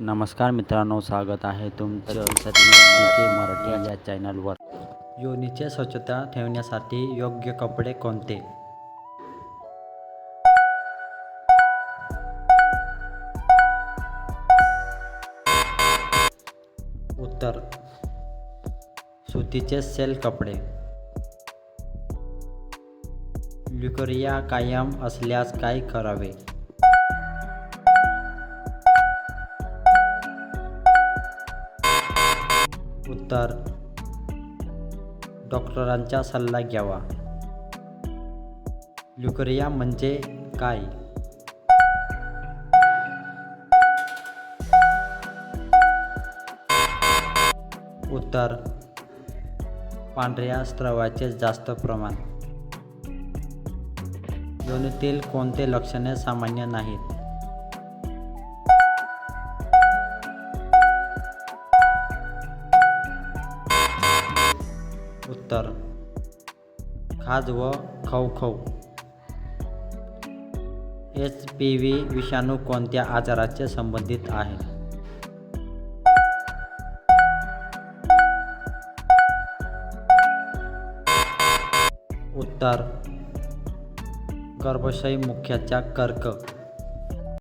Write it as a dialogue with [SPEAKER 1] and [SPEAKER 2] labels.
[SPEAKER 1] नमस्कार मित्रांनो स्वागत आहे तुमचं के मराठी या चॅनलवर. योनीचे स्वच्छता ठेवण्यासाठी योग्य कपडे कोणते? उत्तर. सुतीचे सेल कपडे. ल्युकरिया कायम असल्यास काय करावे? उत्तर. डॉक्टरांचा सल्ला घ्यावा. ल्युकरिया म्हणजे काय? उत्तर. पांढऱ्या स्त्रवाचे जास्त प्रमाण. योनीतील कोणते लक्षणे सामान्य नाहीत? उत्तर खाज व खवखव एच पी व्ही विषाणू कोणत्या आजाराचे संबंधित आहे? उत्तर. गर्भाशय मुख्याचा कर्क.